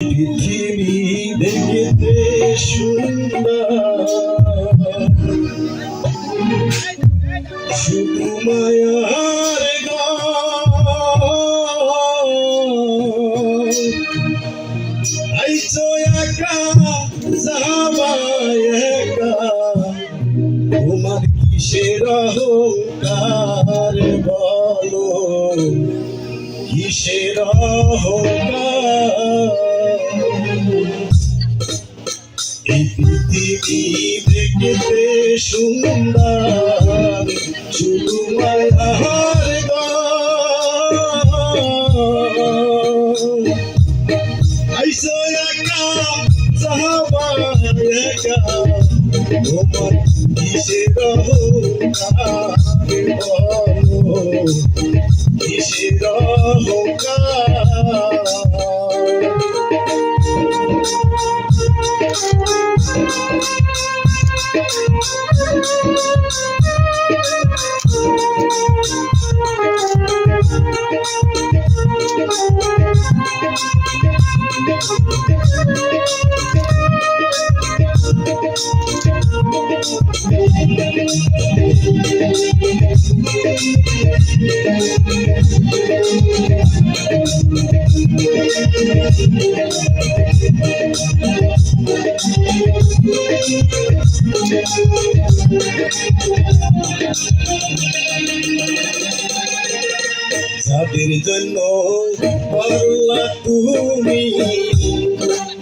পৃথিবী দেখতে সুন্দর শুধু মায়ার আইসো একা যাবাই একা তোমার কিসের অহংকার বলো কিসের অহংকার এই পৃথিবী দেখতে সুন্দর, শুধু মায়ার। আইসো একা যাবা একা, তোমার কিসের অহংকার বলো কিসের অহংকার যাদের জন্য করলা তুমি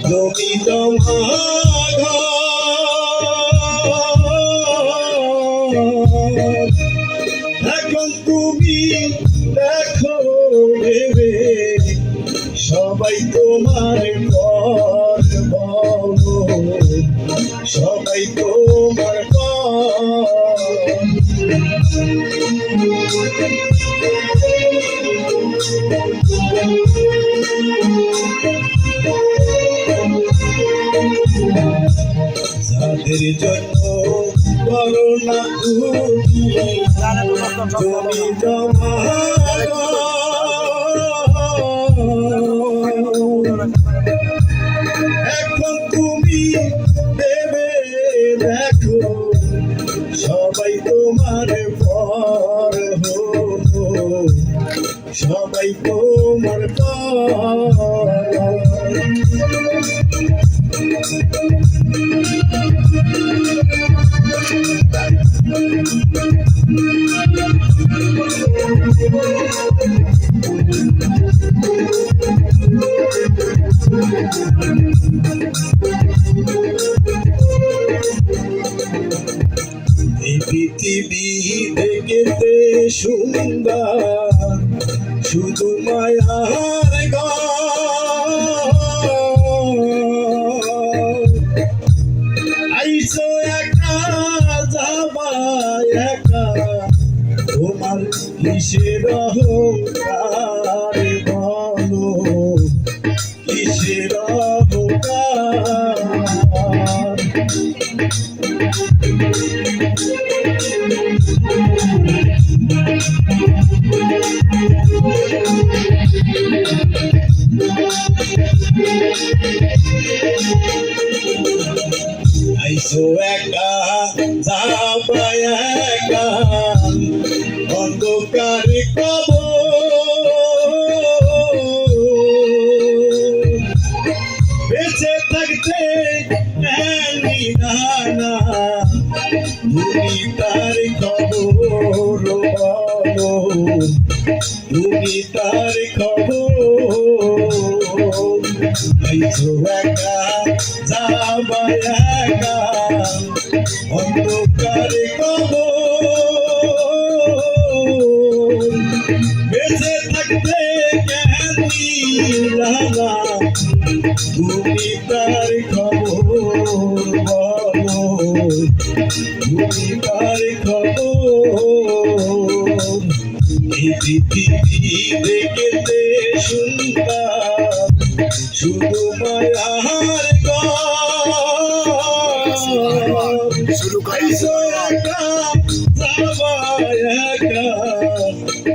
জমা ঘর। এখন তুমি দেখো ভেবে সবাই তোমার পর বলো সবাই তোমার পর যাদের জন্য এখন তুমি দেবে দেখো সবাই তোমার পর সবাই তোমার পর। পৃথিবী দেখতে সুন্দর শুধু মায়ার কিসের অহংকার বলো? কিসের অহংকার? আইসো একা যাবা তার খবর। একা যাবা একা, অন্ধকারে কব বেঁচে থাকতে জ্ঞানী রানা তুমি তার খবর তুমি তার খবর পৃথিবী দেখতে সুন্দর শুধু মায়ার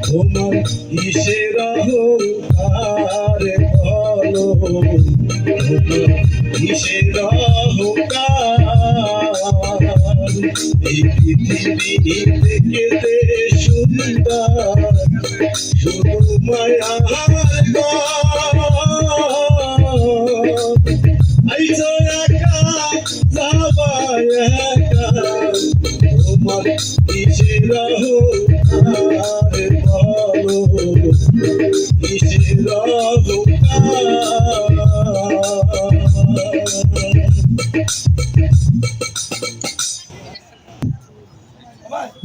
তোমার কিসের অহংকার বলো কিসের অহংকার এই পৃথিবী দেখতে সুন্দর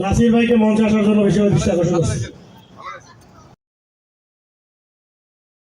নাসির ভাইকে মঞ্চে আসার জন্য বেশি চেষ্টা করছেন